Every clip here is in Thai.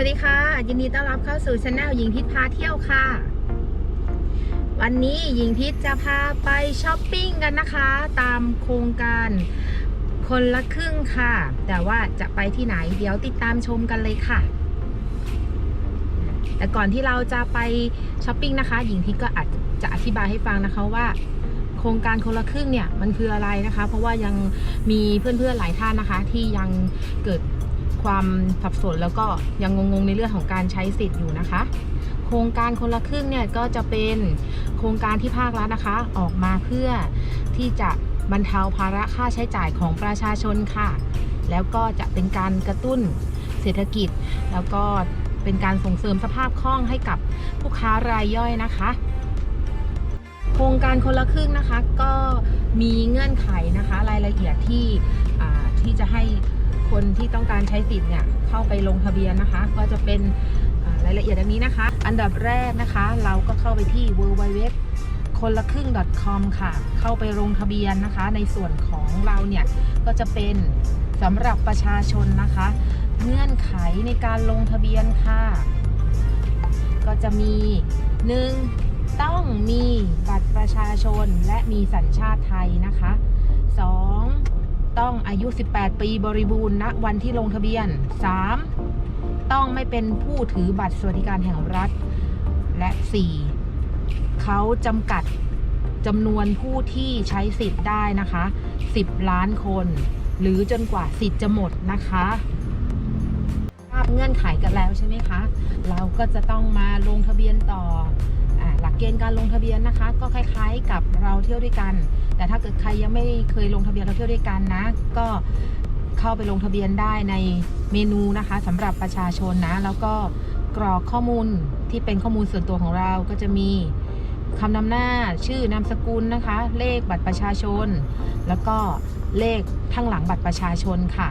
วัสดีค่ะ ยินดีต้อนรับเข้าสู่ช anel หญิงทิศพาเที่ยวค่ะ วันนี้หญิงทิศจะพาไปช้อปปิ้งกันนะคะ ตามโครงการคนละครึ่งค่ะ แต่ว่าจะไปที่ไหนเดี๋ยวติดตามชมกันเลยค่ะ แต่ก่อนที่เราจะไปช้อปปิ้งนะคะ หญิงทิศก็อาจจะอธิบายให้ฟังนะคะว่าโครงการคนละครึ่งเนี่ยมันคืออะไรนะคะ เพราะว่ายังมีเพื่อนๆหลายท่านนะคะ ที่ยังเกิด ความสับสนแล้วก็ยังงงๆในเรื่องของการใช้สิทธิ์อยู่นะคะ โครงการคนละครึ่งเนี่ยก็จะเป็นโครงการที่ภาครัฐนะคะ ออกมาเพื่อที่จะบรรเทาภาระค่าใช้จ่ายของประชาชนค่ะ แล้วก็จะเป็นการกระตุ้นเศรษฐกิจ แล้วก็เป็นการส่งเสริมสภาพคล่องให้กับผู้ค้ารายย่อยนะคะ โครงการคนละครึ่งนะคะก็มีเงื่อนไขนะคะ รายละเอียดที่ที่จะให้ คนที่ต้องการใช้สิทธิ์เนี่ยเข้าไปลงทะเบียนนะคะ ก็จะเป็นรายละเอียดดังนี้นะคะ อันดับแรกนะคะ เราก็เข้าไปที่ w w w คนละครึ่ง .com ค่ะ เข้าไปลงทะเบียนนะคะ ในส่วนของเราเนี่ยก็จะเป็นสำหรับประชาชนนะคะ เงื่อนไขในการลงทะเบียนค่ะ ก็จะมี 1. ต้องมีบัตรประชาชนและมีสัญชาติไทยนะคะ 2. ต้องอายุ 18 ปีบริบูรณ์ณวันที่ลงทะเบียน 3. ต้องไม่เป็นผู้ถือบัตรสวัสดิการแห่งรัฐ และ 4. เขาจำกัดจำนวนผู้ที่ใช้สิทธิ์ได้นะคะ 10 ล้านคน หรือจนกว่าสิทธิ์จะหมดนะคะทราบเงื่อนไขกันแล้วใช่ไหมคะ เราก็จะต้องมาลงทะเบียนต่อ เกณฑ์การลงทะเบียนนะคะ ก็คล้ายๆกับเราเที่ยวด้วยกัน แต่ถ้าเกิดใครยังไม่เคยลงทะเบียนเราเที่ยวด้วยกันนะ ก็เข้าไปลงทะเบียนได้ในเมนูนะคะสำหรับประชาชนนะ แล้วก็กรอกข้อมูลที่เป็นข้อมูลส่วนตัวของเราก็จะมีคำนำหน้าชื่อนามสกุลนะคะ เลขบัตรประชาชน แล้วก็เลขข้างหลังบัตรประชาชนค่ะ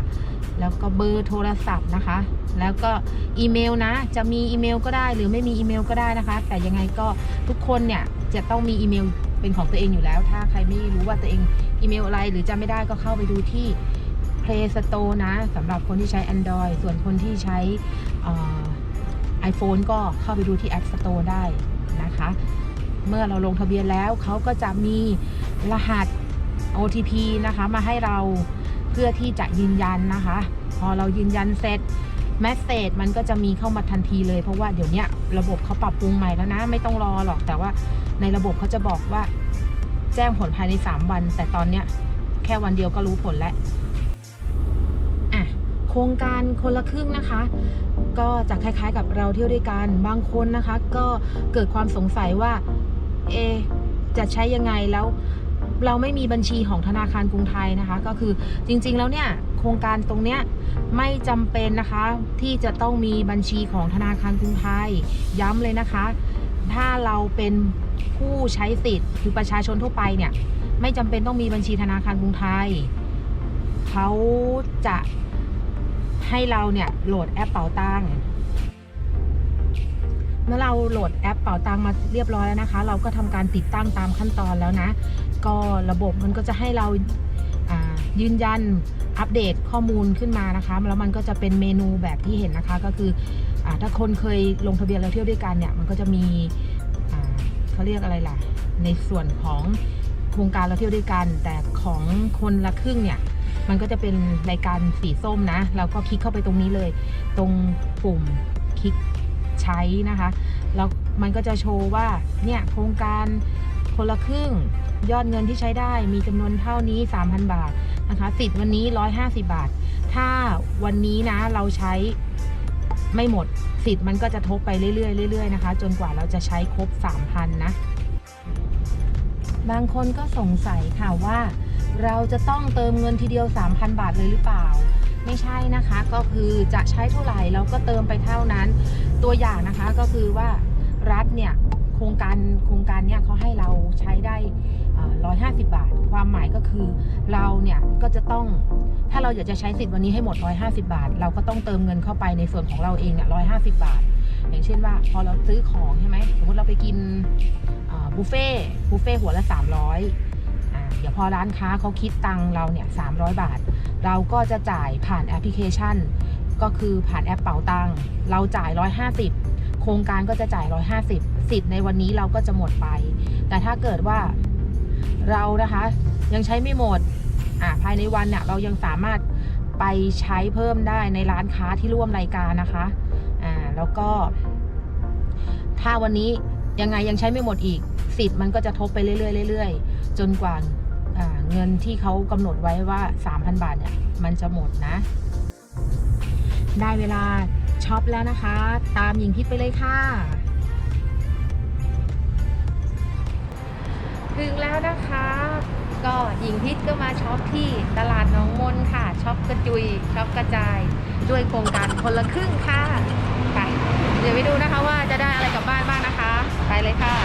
แล้วก็เบอร์โทรศัพท์นะคะ แล้วก็อีเมลนะ จะมีอีเมลก็ได้หรือไม่มีอีเมลก็ได้นะคะ แต่ยังไงก็ทุกคนเนี่ยจะต้องมีอีเมลเป็นของตัวเองอยู่แล้ว ถ้าใครไม่รู้ว่าตัวเองอีเมลอะไรหรือจำไม่ได้ก็เข้าไปดูที่ Play Store นะสำหรับคนที่ใช้ Android ส่วนคนที่ใช้ไอโฟนก็เข้าไปดูที่ App Store ได้นะคะ เมื่อเราลงทะเบียนแล้วเขาก็จะมีรหัส OTP นะคะ มาให้เรา พื่อที่จะยืนยันนะคะ พอเรายืนยันเสร็จแมสเซจมันก็จะมีเข้ามาทันทีเลย เพราะว่าเดี๋ยวนี้ระบบเขาปรับปรุงใหม่แล้วนะ ไม่ต้องรอหรอกแต่ว่าในระบบเขาจะบอกว่า แจ้งผลภายใน 3 วัน แต่ตอนเนี้ยแค่วันเดียวก็รู้ผลแล้วอะโครงการคนละครึ่งนะคะ ก็จะคล้ายๆกับเราเที่ยวด้วยกันบางคนนะคะ ก็เกิดความสงสัยว่าเอจะใช้ยังไงแล้ว เราไม่มีบัญชีของธนาคารกรุงไทยนะคะ ก็คือจริงๆแล้วเนี่ยโครงการตรงเนี้ยไม่จำเป็นนะคะที่จะต้องมีบัญชีของธนาคารกรุงไทย ย้ำเลยนะคะ ถ้าเราเป็นผู้ใช้สิทธิ์คือประชาชนทั่วไปเนี่ยไม่จำเป็นต้องมีบัญชีธนาคารกรุงไทยเขาจะให้เราเนี่ยโหลดแอปเป๋าตังค์ เมื่อเราโหลดแอปเป๋าตังมาเรียบร้อยแล้วนะคะ เราก็ทำการติดตั้งตามขั้นตอนแล้วนะ ก็ระบบมันก็จะให้เรายืนยันอัปเดตข้อมูลขึ้นมานะคะ แล้วมันก็จะเป็นเมนูแบบที่เห็นนะคะ ก็คืออถ้าคนเคยลงทะเบียนแล้วเที่ยวด้วยกันเนี่ย มันก็จะมีเขาเรียกอะไรล่ะ ในส่วนของโครงการเราเที่ยวด้วยกัน แต่ของคนละครึ่งเนี่ยมันก็จะเป็นรายการสีส้มนะ เราก็คลิกเข้าไปตรงนี้เลย ตรงปุ่มคลิก ใช้นะคะแล้วมันก็จะโชว์ว่าเนี่ยโครงการคนละครึ่งยอดเงินที่ใช้ได้มีจำนวนเท่านี้ 3,000 บาทนะคะสิทธิ์วันนี้ 150 บาท ถ้าวันนี้นะเราใช้ไม่หมดสิทธิ์มันก็จะทบไปเรื่อยๆเรื่อยๆนะคะ จนกว่าเราจะใช้ครบ 3,000 นะ บางคนก็สงสัยค่ะว่า เราจะต้องเติมเงินทีเดียว 3,000 บาทเลยหรือเปล่า ไม่ใช่นะคะ ก็คือจะใช้เท่าไหร่เราก็เติมไปเท่านั้น ตัวอย่างนะคะก็คือว่ารัฐเนี่ยโครงการโครงการเนี่ยเขาให้เราใช้ได้ร้อยห้าสิบาท ความหมายก็คือเราเนี่ยก็จะต้องถ้าเราอยากจะใช้สิทธิ์วันนี้ให้หมด150บาท เราก็ต้องเติมเงินเข้าไปในส่วนของเราเองเนี่ย150บาท อย่างเช่นว่าพอเราซื้อของใช่ไหมสมมติเราไปกินบุฟเฟ่บุฟเฟ่หัวละ300อ่า เดี๋ยวพอร้านค้าเขาคิดตังเราเนี่ย300บาท เราก็จะจ่ายผ่านแอปพลิเคชัน ก็คือผ่านแอปเป๋าตังเราจ่าย 150 โครงการก็จะจ่าย 150 สิทธิ์ในวันนี้เราก็จะหมดไป แต่ถ้าเกิดว่าเรานะคะยังใช้ไม่หมดอ่าภายในวันเนี่ยเรายังสามารถไปใช้เพิ่มได้ในร้านค้าที่ร่วมรายการนะคะอ่าแล้วก็ ถ้าวันนี้ยังไงยังใช้ไม่หมดอีกสิทธิ์มันก็จะทบไปเรื่อยๆเรื่อยๆจนกว่า เงินที่เขากำหนดไว้ว่า 3,000 บาทเนี่ยมันจะหมดนะ ได้เวลาช็อปแล้วนะคะ ตามหญิงพิษไปเลยค่ะ ถึงแล้วนะคะ ก็หญิงพิษก็มาช็อปที่ตลาดน้องมนค่ะช็อปกระจุยช็อปกระจาย ด้วยโครงการคนละครึ่งค่ะ ไป เดี๋ยวไปดูนะคะว่าจะได้อะไรกลับบ้านบ้างนะคะ ไปเลยค่ะ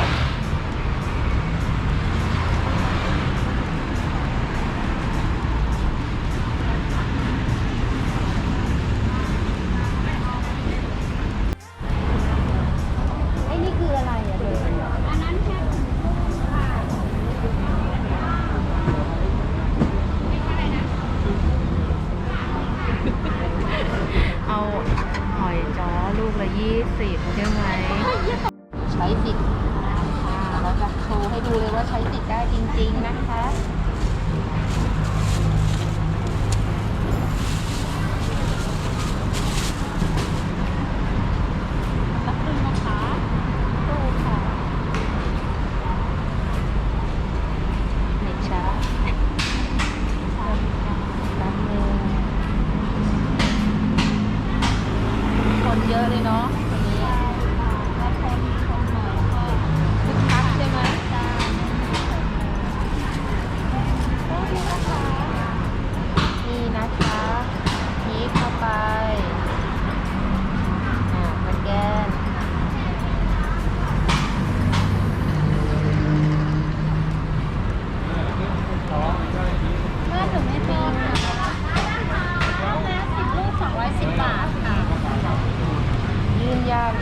ยืนยัน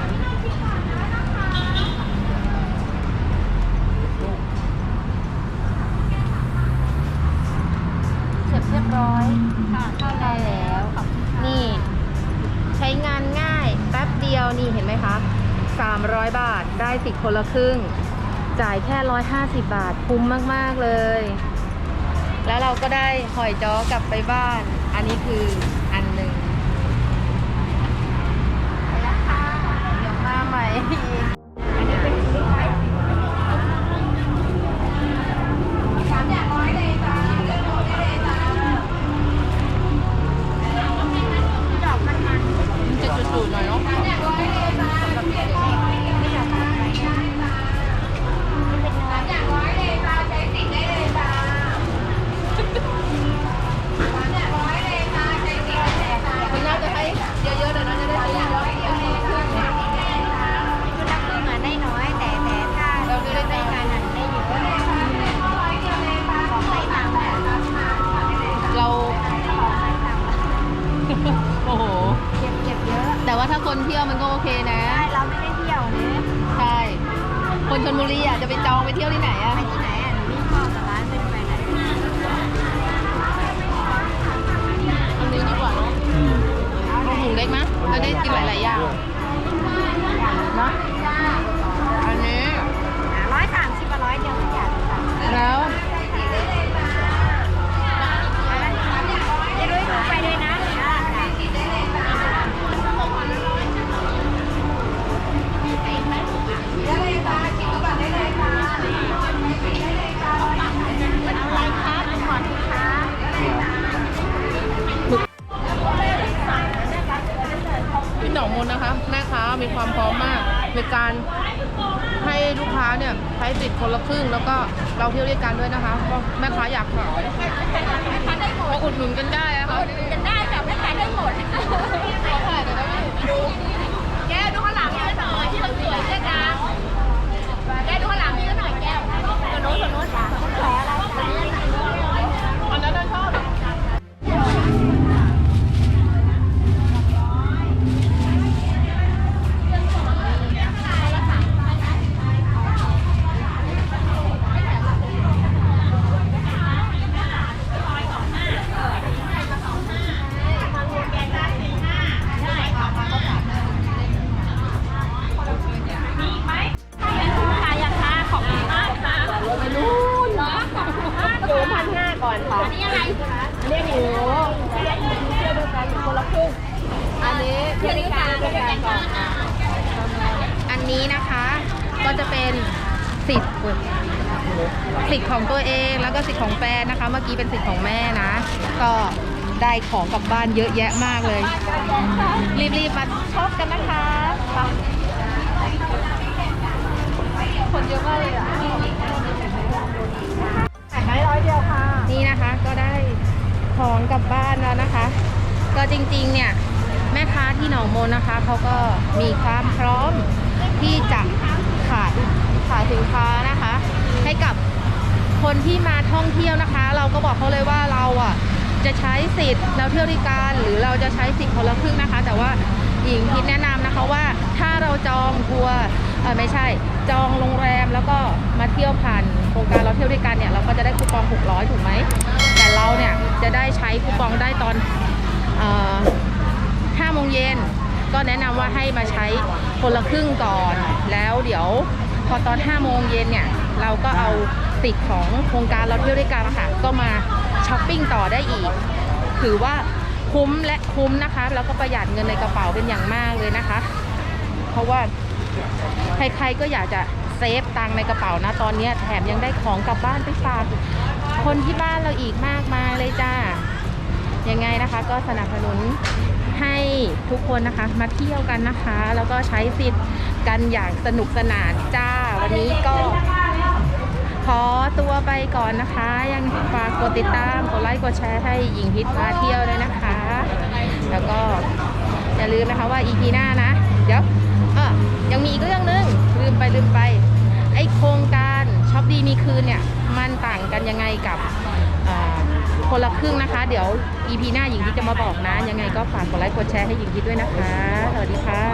เสร็จเรียบร้อยค่ะเข้าได้แล้ว นี่ ใช้งานง่ายแป๊บเดียวนี่เห็นไหมคะ 300 บาทได้สิทธิ์คนละครึ่ง จ่ายแค่ 150 บาทคุ้มมาก ๆ เลย แล้วเราก็ได้หอยจ้อกลับไปบ้าน อันนี้คือ えへ。 คนเที่ยวมันก็โอเคนะ ใช่เราไม่ได้เที่ยวเนี่ยใช่ คนชนบุรีอะจะไปจองไปเที่ยวที่ไหนอะ ไปที่ไหนอะหนูไม่ชอบแต่ร้านเป็นไปไหนอันนี้ดีกว่าเนาะเอาถุงเล็กนะจะได้กินหลายๆอย่างเนาะ นองมนนะคะแม่ค้ามีความพร้อมมากในการให้ลูกค้าเนี่ยใช้สิทธิ์คนละครึ่ง แล้วก็เราเที่ยวด้วยกันด้วยนะคะเพราะแม่ค้าอยากขายมาอุดหนุนกันได้นะคะกันได้ค่ะไม่ขายได้หมดแกดูข้างหลังพี่หน่อยที่เราสวยเสื้อกางแกดูข้างหลัง สิทธิ์ของตัวเองแล้วก็สิทธิ์ของแฟนนะคะ เมื่อกี้เป็นสิทธิ์ของแม่นะ ก็ได้ของกลับบ้านเยอะแยะมากเลย รีบๆมาช็อปกันนะคะคนเยอะมากเลยอะไม้ร้อยเดียวค่ะ นี่นะคะก็ได้ของกลับบ้านแล้วนะคะ ก็จริงๆเนี่ยแม่ค้าที่หนองมนนะคะเขาก็มีความพร้อมที่จะขายขายสินค้านะคะ ให้กับ คนที่มาท่องเที่ยวนะคะ เราก็บอกเขาเลยว่าเราอะจะใช้สิทธิ์เราเที่ยวด้วยกันหรือเราจะใช้สิทธิ์คนละครึ่งนะคะ แต่ว่าหญิงคิดแนะนำนะคะว่าถ้าเราจองทัวร์เออไม่ใช่จองโรงแรมแล้วก็มาเที่ยวผ่านโครงการเราเที่ยวด้วยกันเนี่ยเราก็จะได้คูปอง 600 ถูกไหมแต่เราเนี่ยจะได้ใช้คูปองได้ตอนเอ่อ5โมงเย็นก็แนะนำว่าให้มาใช้คนละครึ่งก่อน แล้วเดี๋ยวพอตอน5โมงเย็นเนี่ยเราก็เอา สิทธิ์ของโครงการเราเที่ยวด้วยกันนะคะก็มาช้อปปิ้งต่อได้อีก ถือว่าคุ้มและคุ้มนะคะ แล้วก็ประหยัดเงินในกระเป๋าเป็นอย่างมากเลยนะคะ เพราะว่าใครๆก็อยากจะเซฟตังในกระเป๋านะตอนนี้แถมยังได้ของกลับบ้านไปฝากคนที่บ้านเราอีกมากมายเลยจ้ายังไงนะคะก็สนับสนุนให้ทุกคนนะคะมาเที่ยวกันนะคะ แล้วก็ใช้สิทธิ์กันอย่างสนุกสนานจ้า วันนี้ก็ อตัวไปก่อนนะคะ ยังฝากกดติดตามกดไลค์กดแชร์ให้หญิงฮิตมาเที่ยวด้วยนะคะ แล้วก็อย่าลืมนะคะว่า EP หน้านะ เดี๋ยวเออยังมีอีกเรื่องนึงลืมไปลืมไป ไอโครงการช็อปดีมีคืนเนี่ยมันต่างกันยังไงกับคนละครึ่งนะคะ เดี๋ยว EP หน้าหญิงฮิตจะมาบอกนะ ยังไงก็ฝากกดไลค์กดแชร์ให้หญิงฮิตด้วยนะคะ สวัสดีค่ะ